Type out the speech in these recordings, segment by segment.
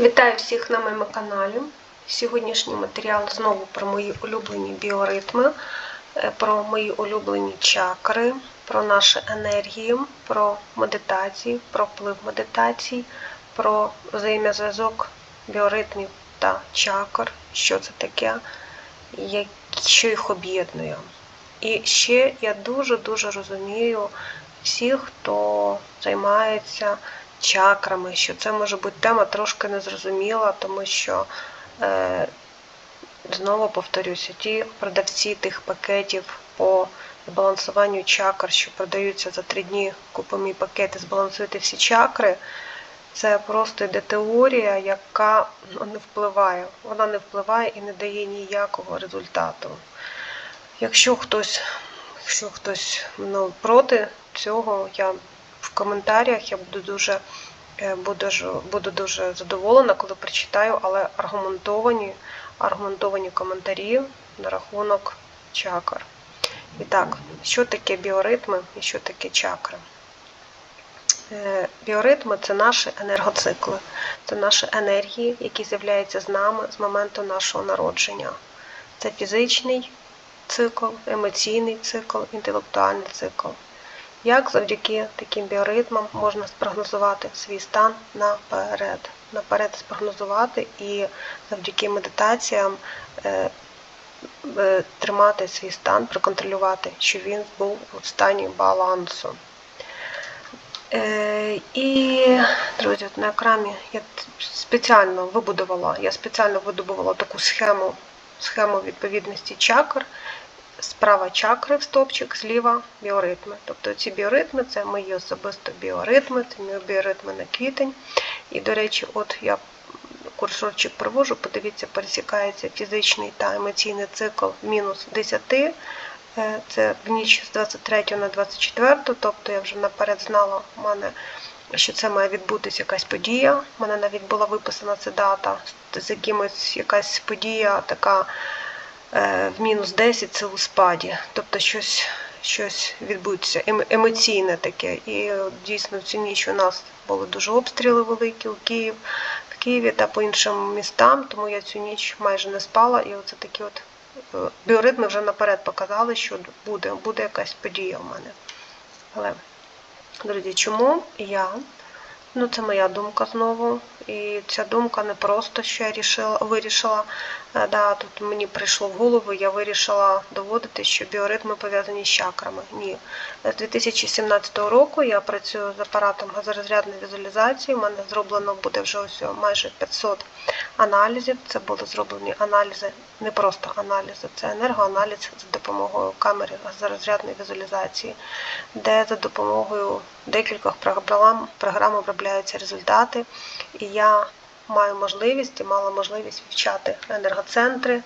Вітаю всіх на моєму каналі. Сьогоднішній матеріал знову про мої улюблені біоритми, е, про мої улюблені чакри, про наші енергії, про медитації, про вплив медитацій, про взаємозв'язок біоритмів та чакр, що це таке, що їх об'єднує. І ще я дуже-дуже розумію всіх, хто займається чакрами, що це може бути тема трошки незрозуміла, тому що, е, знову повторюся, ті продавці тих пакетів по збалансуванню чакр, що продаються за три дні, купи мій пакет збалансуйте всі чакри. Це просто йде теорія, яка ну, не впливає. Вона не впливає і не дає ніякого результату. Якщо хтось, якщо хтось ну, проти цього, я в коментарях я буду дуже, е, буду, буду дуже задоволена, коли прочитаю, але аргументовані, аргументовані коментарі на рахунок чакр. І так, що таке біоритми і що таке чакри? Е, Біоритми це наші енергоцикли, це наші енергії, які з'являються з нами з моменту нашого народження. Це фізичний цикл, емоційний цикл, інтелектуальний цикл. Як завдяки таким біоритмам можна спрогнозувати свій стан наперед? Наперед спрогнозувати і завдяки медитаціям е, е, тримати свій стан, проконтролювати, щоб він був у стані балансу. Е, І, друзі, на екрані я спеціально вибудувала, я спеціально видобувала таку схему, схему відповідності чакр. Справа чакри в стопчик, зліва біоритми. Тобто ці біоритми це мої особисто біоритми, це мої біоритми на квітень. І, до речі, от я курсорчик провожу, подивіться, пересікається фізичний та емоційний цикл мінус 10. Е, Це в ніч з 23 на 24, тобто я вже наперед знала, в мене, що це має відбутися якась подія. У мене навіть була виписана ця дата з якимось якась подія така в мінус 10 це у спаді. Тобто щось, щось відбудеться ем- емоційне таке. І е, дійсно в цю ніч у нас були дуже обстріли великі у Київ, в Києві та по іншим містам, тому я цю ніч майже не спала. І оце такі от е, біоритми вже наперед показали, що буде, буде якась подія у мене. Але, друзі, чому я? Ну, це моя думка знову. І ця думка не просто, що я рішила, вирішила. Да, тут мені прийшло в голову, я вирішила доводити, що біоритми пов'язані з чакрами. Ні. З 2017 року я працюю з апаратом газорозрядної візуалізації. У мене зроблено буде вже ось майже 500 аналізів. Це були зроблені аналізи, не просто аналізи, це енергоаналіз за допомогою камери газорозрядної візуалізації, де за допомогою декількох програм, програм обробляються результати. І я маю можливість і мала можливість вивчати енергоцентри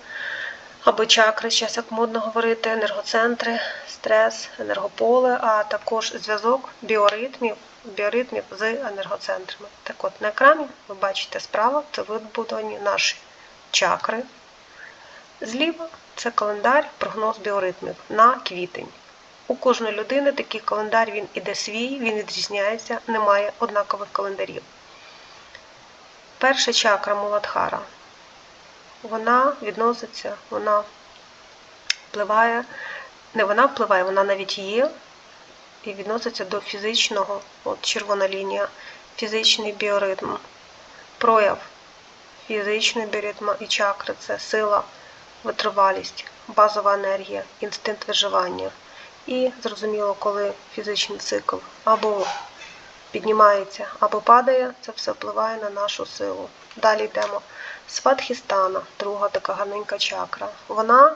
або чакри, зараз як модно говорити, енергоцентри, стрес, енергополе, а також зв'язок біоритмів, біоритмів з енергоцентрами. Так от на екрані ви бачите справа, це вибудовані наші чакри. Зліва це календар, прогноз біоритмів на квітень. У кожної людини такий календар він іде свій, він відрізняється, немає однакових календарів. Перша чакра Муладхара. Вона відноситься, вона впливає, не вона впливає, вона навіть є і відноситься до фізичного, от червона лінія, фізичний біоритм, прояв фізичний біоритм і чакри це сила, витривалість, базова енергія, інстинкт виживання. І зрозуміло, коли фізичний цикл або піднімається або падає, це все впливає на нашу силу. Далі йдемо. Сватхістана, друга така гарненька чакра. Вона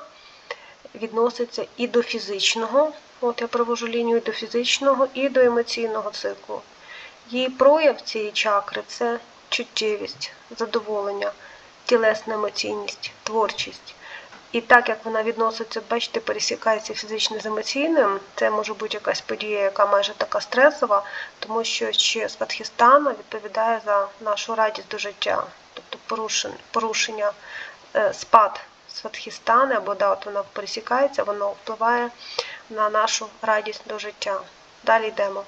відноситься і до фізичного, от я провожу лінію і до фізичного, і до емоційного циклу. Її прояв цієї чакри це чуттєвість, задоволення, тілесна емоційність, творчість. І так як вона відноситься, бачите, пересікається фізично з емоційним, це може бути якась подія, яка майже така стресова, тому що ще Сватхістана відповідає за нашу радість до життя, тобто порушення, е, спад Сватхістани, або да, от вона пересікається, воно впливає на нашу радість до життя. Далі йдемо.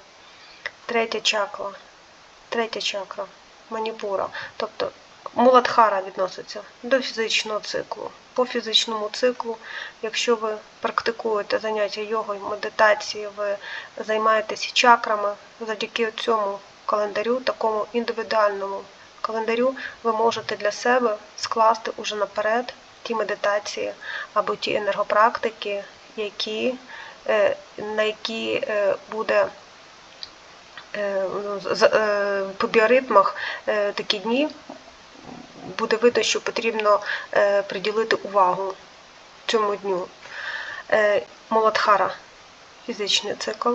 Третя чакра. Третя чакра Маніпура. Тобто Муладхара відноситься до фізичного циклу. По фізичному циклу, якщо ви практикуєте заняття йогою, медитації, ви займаєтеся чакрами, завдяки цьому календарю, такому індивідуальному календарю, ви можете для себе скласти уже наперед ті медитації або ті енергопрактики, які, е, на які е, буде е, по біоритмах такі дні буде видно, що потрібно е, приділити увагу цьому дню. Е, Моладхара фізичний цикл.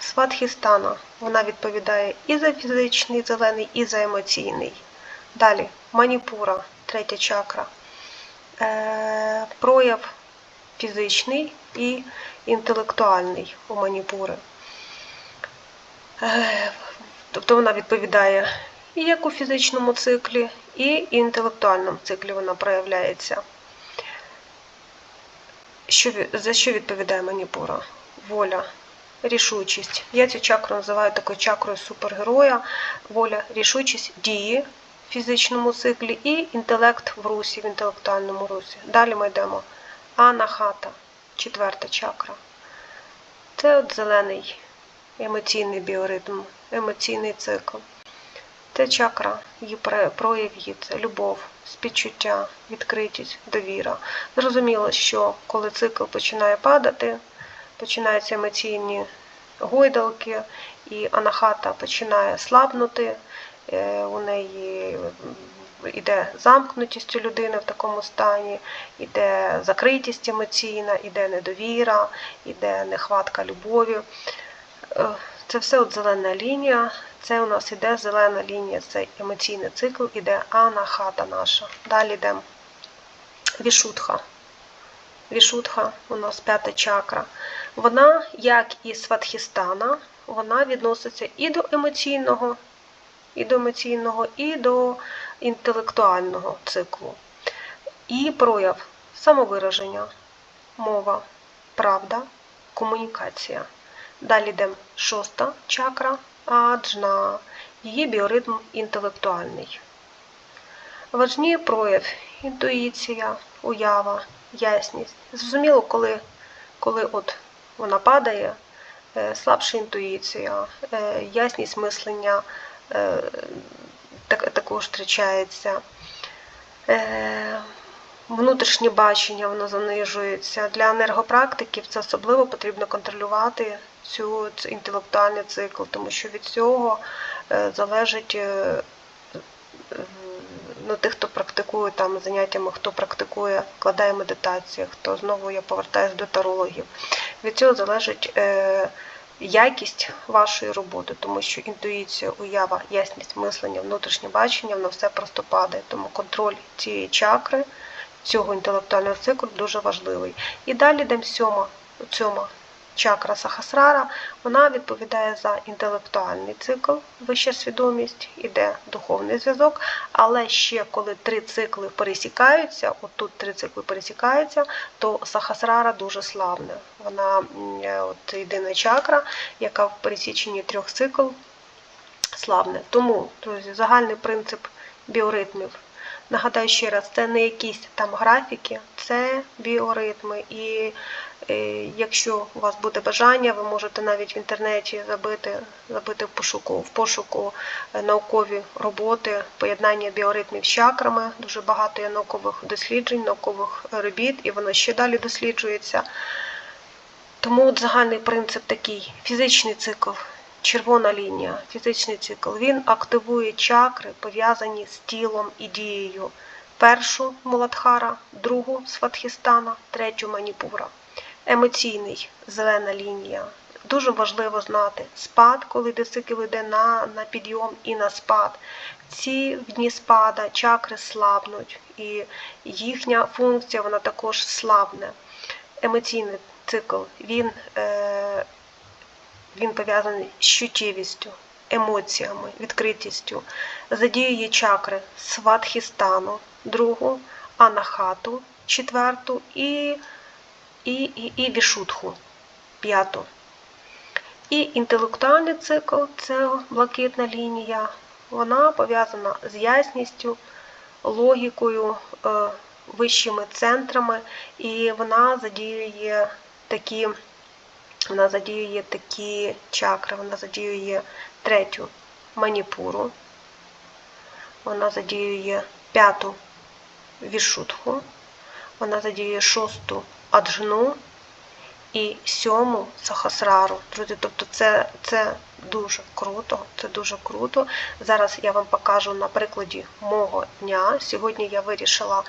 Сватхістана вона відповідає і за фізичний зелений, і за емоційний. Далі маніпура, третя чакра. Е, прояв фізичний і інтелектуальний у маніпури. Е, Тобто вона відповідає і як у фізичному циклі, і інтелектуальному циклі вона проявляється. Що, за що відповідає маніпура? Воля, рішучість. Я цю чакру називаю такою чакрою супергероя. Воля, рішучість, дії в фізичному циклі і інтелект в русі, в інтелектуальному русі. Далі ми йдемо. Анахата, четверта чакра. Це от зелений емоційний біоритм, емоційний цикл. Це чакра, її прояв її любов, співчуття, відкритість, довіра. Зрозуміло, що коли цикл починає падати, починаються емоційні гойдалки, і анахата починає слабнути, е, у неї йде замкнутість у людини в такому стані, іде закритість емоційна, іде недовіра, іде нехватка любові. Це все от зелена лінія. Це у нас іде зелена лінія, це емоційний цикл, іде анахата наша. Далі йдемо вішутха. Вішутха у нас п'ята чакра. Вона, як і сватхістана, вона відноситься і до емоційного, і до емоційного, і до інтелектуального циклу. І прояв самовираження, мова, правда, комунікація. Далі йдемо шоста чакра, аджна, її біоритм інтелектуальний. Важні прояв, інтуїція, уява, ясність. Зрозуміло, коли, коли от вона падає, е, слабша інтуїція, е, ясність мислення е, так, також втрачається. Внутрішнє бачення воно занижується. Для енергопрактиків це особливо потрібно контролювати цю інтелектуальний цикл, тому що від цього е, залежить е, е, ну, тих, хто практикує там заняттями, хто практикує, вкладає медитацію, хто знову я повертаюся до тарологів. Від цього залежить якість вашої роботи, тому що інтуїція, уява, ясність мислення, внутрішнє бачення, воно все просто падає. Тому контроль цієї чакри, цього інтелектуального циклу дуже важливий. І далі йдемо сьома, сьома чакра Сахасрара, вона відповідає за інтелектуальний цикл, вища свідомість, іде духовний зв'язок, але ще коли три цикли пересікаються, отут три цикли пересікаються, то Сахасрара дуже славна. Вона е, от єдина чакра, яка в пересіченні трьох цикл славне. Тому, друзі, загальний принцип біоритмів. Нагадаю ще раз, це не якісь там графіки, це біоритми. І е, якщо у вас буде бажання, ви можете навіть в інтернеті забити, забити в пошуку, в пошуку е, наукові роботи, поєднання біоритмів з чакрами. Дуже багато є наукових досліджень, наукових робіт, і воно ще далі досліджується. Тому от загальний принцип такий: фізичний цикл, червона лінія, фізичний цикл. Він активує чакри, пов'язані з тілом і дією. Першу муладхара, другу сватхістана, третю маніпура. Емоційний зелена лінія. Дуже важливо знати спад, коли йде йде на, на підйом і на спад. Ці в дні спада чакри слабнуть, і їхня функція вона також слабне. Емоційний цикл він, е, він пов'язаний з чуттєвістю, емоціями, відкритістю. Задіює чакри сватхістану, другу, анахату, четверту і, і, і, і вішутху, п'яту. І інтелектуальний цикл це блакитна лінія. Вона пов'язана з ясністю, логікою, е, вищими центрами, і вона задіює такі, вона задіює такі чакри, вона задіює третю маніпуру, вона задіює п'яту вішутху, вона задіює шосту аджну і сьому сахасрару. Друзі, тобто це, це дуже круто. Це дуже круто. Зараз я вам покажу на прикладі мого дня. Сьогодні я вирішила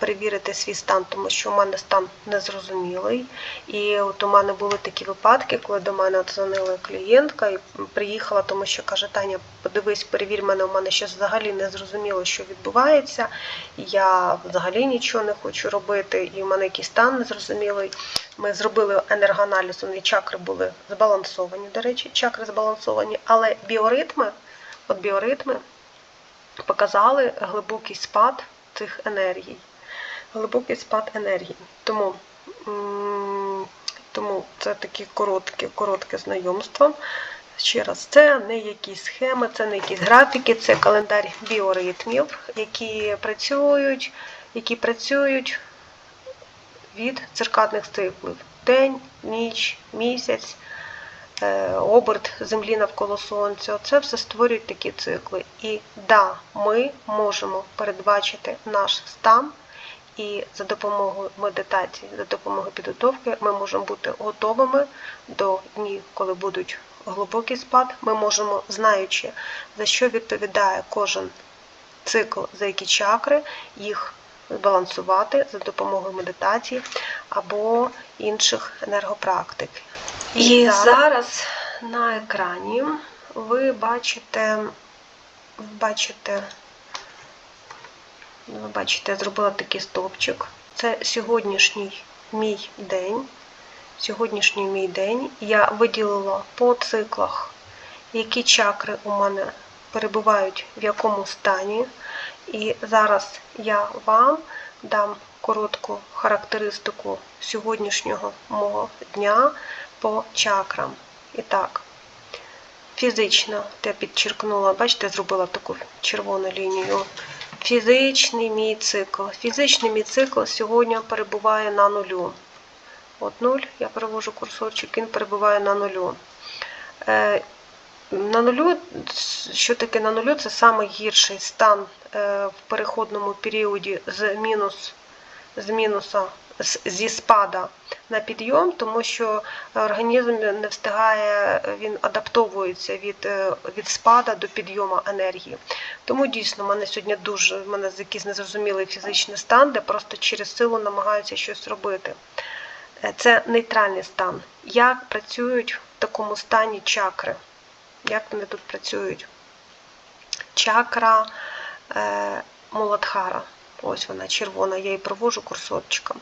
перевірити свій стан, тому що у мене стан незрозумілий. І от у мене були такі випадки, коли до мене дзвонила клієнтка і приїхала, тому що каже: Таня, подивись, перевір мене, у мене ще взагалі не зрозуміло, що відбувається. Я взагалі нічого не хочу робити, і в мене якийсь стан незрозумілий. Ми зробили енергоаналіз, неї чакри були збалансовані, до речі, чакри збалансовані, але біоритми, от біоритми показали глибокий спад цих енергій. Глибокий спад енергії. Тому, тому це таке коротке, коротке знайомство. Ще раз, це не якісь схеми, це не якісь графіки, це календар біоритмів, які працюють, які працюють від циркадних циклів. День, ніч, місяць, е, оберт Землі навколо Сонця. Це все створюють такі цикли. І да, ми можемо передбачити наш стан, і за допомогою медитації, за допомогою підготовки ми можемо бути готовими до днів, коли будуть глибокий спад. Ми можемо, знаючи, за що відповідає кожен цикл, за які чакри, їх збалансувати за допомогою медитації або інших енергопрактик. І зараз на екрані ви бачите, бачите, ви бачите, я зробила такий стовпчик. Це сьогоднішній мій день. Сьогоднішній мій день я виділила по циклах, які чакри у мене перебувають в якому стані. І зараз я вам дам коротку характеристику сьогоднішнього мого дня по чакрам. І так, фізично, я підчеркнула, бачите, зробила таку червону лінію. Фізичний мій цикл. Фізичний мій цикл сьогодні перебуває на нулю. От нуль, я перевожу курсорчик, він перебуває на нулю. Е, на нулю, що таке на нулю? Це найгірший стан е, в переходному періоді з мінус, з мінуса, зі спада на підйом, тому що організм не встигає, він адаптовується від е, від спада до підйому енергії. Тому дійсно в мене сьогодні дуже в мене якийсь незрозумілий фізичний стан, де просто через силу намагаються щось робити. Е, це нейтральний стан. Як працюють в такому стані чакри? Як вони тут працюють? Чакра е, Муладхара. Ось вона червона, я її провожу курсорчиком.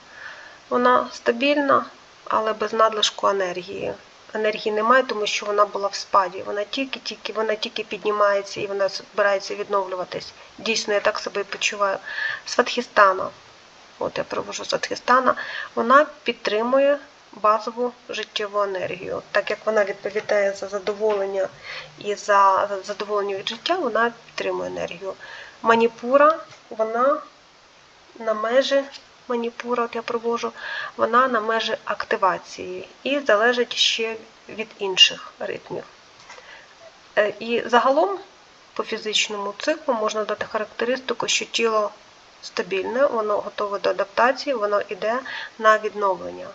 Вона стабільна, але без надлишку енергії. Енергії немає, тому що вона була в спаді. Вона тільки-тільки вона тільки піднімається і вона збирається відновлюватись. Дійсно, я так себе і почуваю. Сватхістана. От я провожу Сватхістана, вона підтримує базову життєву енергію. Так як вона відповідає за задоволення і за задоволення від життя, вона підтримує енергію. Маніпура, вона на межі маніпура, от я провожу, вона на межі активації і залежить ще від інших ритмів. Е, І загалом по фізичному циклу можна дати характеристику, що тіло стабільне, воно готове до адаптації, воно йде на відновлення.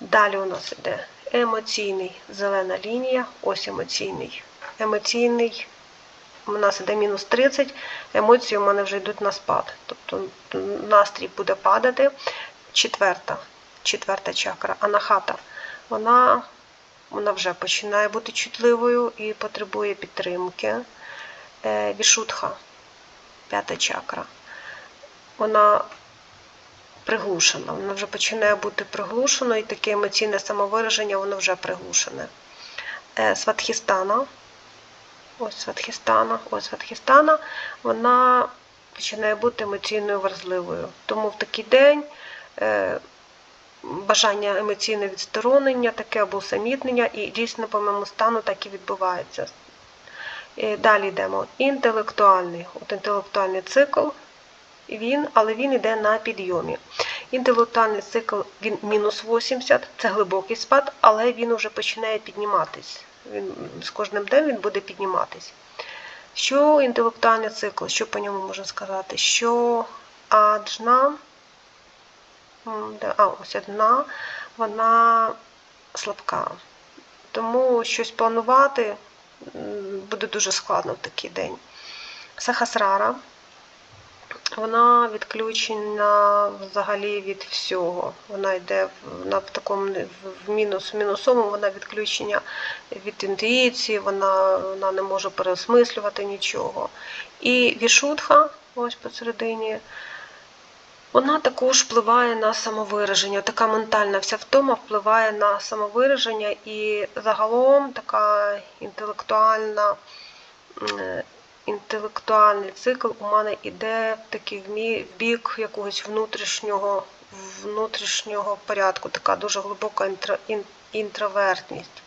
Далі у нас йде емоційний зелена лінія, ось емоційний. Емоційний у нас йде мінус 30, емоції у мене вже йдуть на спад. Тобто настрій буде падати. Четверта четверта чакра, анахата, вона вона вже починає бути чутливою і потребує підтримки. Е, Вішутха, п'ята чакра. Вона приглушена. Вона вже починає бути приглушеною, і таке емоційне самовираження, воно вже приглушене. Е, Сватхістана. Ось Сватхістана, ось Сватхістана, вона починає бути емоційною вразливою. Тому в такий день е, бажання емоційне відсторонення, таке або усамітнення, і дійсно по моєму стану так і відбувається. І Далі йдемо. Інтелектуальний. От Інтелектуальний цикл він, але він йде на підйомі. Інтелектуальний цикл він мінус 80, це глибокий спад, але він вже починає підніматись. Він, з кожним днем він буде підніматись. Що інтелектуальний цикл, що по ньому можна сказати? Що аджна, а, ось одна, вона слабка. Тому щось планувати буде дуже складно в такий день. Сахасрара, вона відключена взагалі від всього. Вона йде в, в такому в- мінус, в мінусовому, вона відключення від інтуїції, вона, вона не може переосмислювати нічого. І вішутха, ось посередині, вона також впливає на самовираження. Така ментальна вся втома впливає на самовираження і загалом така інтелектуальна, інтелектуальний цикл у мене іде в такий в бік якогось внутрішнього, внутрішнього порядку, така дуже глибока інтро- ін- інтровертність.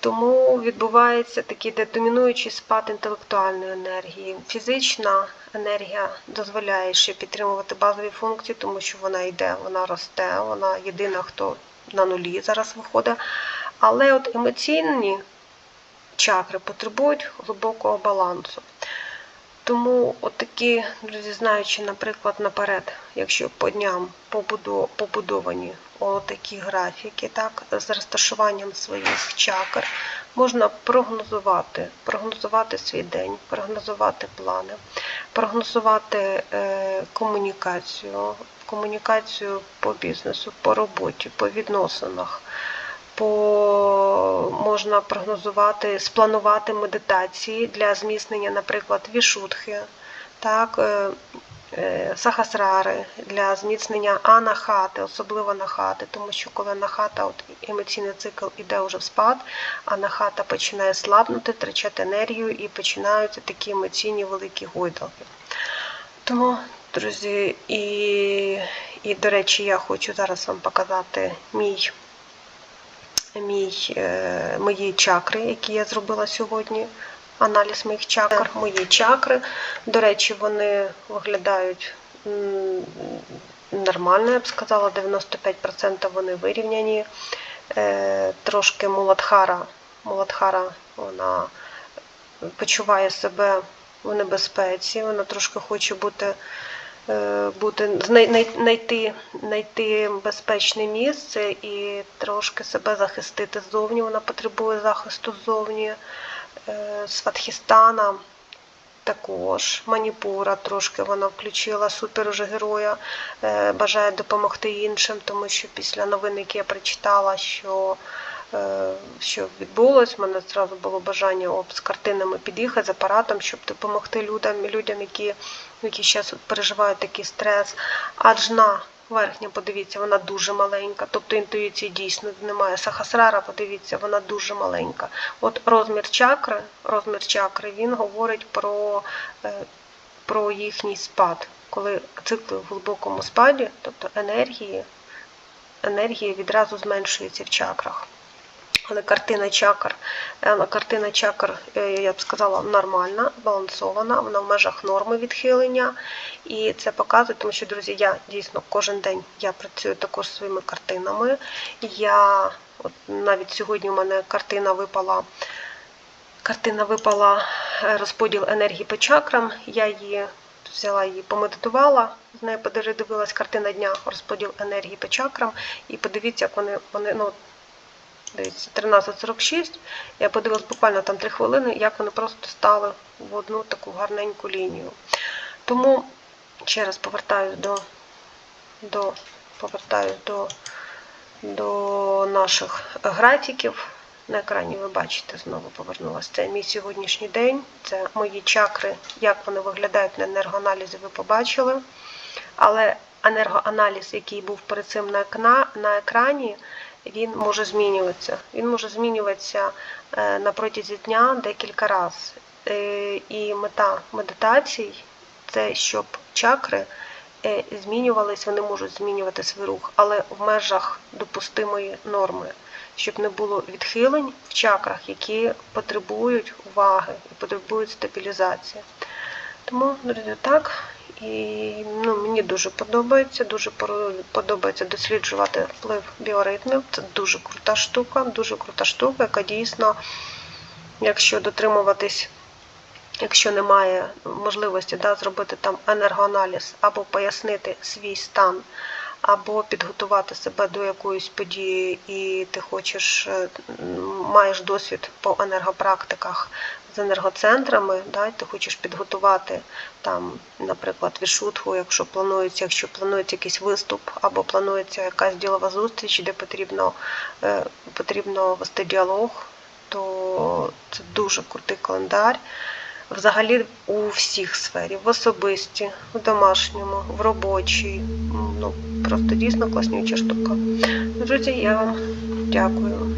Тому відбувається такий домінуючий спад інтелектуальної енергії. Фізична енергія дозволяє ще підтримувати базові функції, тому що вона йде, вона росте, вона єдина, хто на нулі зараз виходить. Але от емоційні чакри потребують глибокого балансу. Тому от такі, друзі, знаючи, наприклад, наперед, якщо по дням побудовані отакі графіки, так, з розташуванням своїх чакр, можна прогнозувати, прогнозувати свій день, прогнозувати плани, прогнозувати е, комунікацію, комунікацію по бізнесу, по роботі, по відносинах. По можна прогнозувати, спланувати медитації для зміцнення, наприклад, вішутхи, так, е, е, сахасрари для зміцнення анахати, особливо нахати, тому що коли нахата, от емоційний цикл іде вже в спад, анахата починає слабнути, втрачати енергію і починаються такі емоційні великі гойдалки. Тому, друзі, і, і до речі, я хочу зараз вам показати мій мій, е, мої чакри, які я зробила сьогодні. Аналіз моїх чакр, мої чакри. До речі, вони виглядають нормально, я б сказала, 95% вони вирівняні. Е, Трошки Муладхара, Муладхара вона почуває себе в небезпеці, вона трошки хоче бути бути знай- знайти, знайти безпечне місце і трошки себе захистити ззовні. Вона потребує захисту ззовні. Е, Сватхістана також, Маніпура трошки вона включила супер уже героя, е, бажає допомогти іншим, тому що після новин, які я прочитала, що е, що відбулось, в мене зразу було бажання з картинами під'їхати з апаратом, щоб допомогти людям, людям які, які зараз переживають такий стрес. Аджна верхня, подивіться, вона дуже маленька, тобто інтуїції дійсно немає. Сахасрара, подивіться, вона дуже маленька. От розмір чакри, розмір чакри, він говорить про, е, про їхній спад. Коли цикли в глибокому спаді, тобто енергії, енергія відразу зменшується в чакрах. Але картина чакр, е, картина чакр, е, я б сказала, нормальна, збалансована, вона в межах норми відхилення. І це показує, тому що, друзі, я дійсно кожен день я працюю також своїми картинами. Я от навіть сьогодні у мене картина випала. Картина випала е, розподіл енергії по чакрам. Я її взяла її, помедитувала, з нею подивилась картина дня, розподіл енергії по чакрам. І подивіться, як вони, вони ну, 13.46. Я подивилась буквально там 3 хвилини, як вони просто стали в одну таку гарненьку лінію. Тому ще раз повертаюсь до, до, повертаюсь до, до наших графіків. На екрані ви бачите, знову повернулася. Це мій сьогоднішній день, це мої чакри, як вони виглядають на енергоаналізі, ви побачили. Але енергоаналіз, який був перед цим на на екрані, він може змінюватися. Він може змінюватися е, на протязі дня декілька разів. І мета медитацій це щоб чакри е, змінювались, вони можуть змінювати свій рух, але в межах допустимої норми, щоб не було відхилень в чакрах, які потребують уваги і потребують стабілізації. Тому, друзі, так. І ну, мені дуже подобається, дуже подобається досліджувати вплив біоритмів. Це дуже крута штука, дуже крута штука, яка дійсно, якщо дотримуватись, якщо немає можливості да, зробити там енергоаналіз або пояснити свій стан, або підготувати себе до якоїсь події, і ти хочеш, е, маєш досвід по енергопрактиках з енергоцентрами, да, і ти хочеш підготувати там, наприклад, вішутху, якщо планується, якщо планується якийсь виступ, або планується якась ділова зустріч, де потрібно, е, потрібно вести діалог, то це дуже крутий календар. Взагалі у всіх сфері, в особисті, в домашньому, в робочій. Ну, просто дійсно класнюча штука. Друзі, я вам дякую.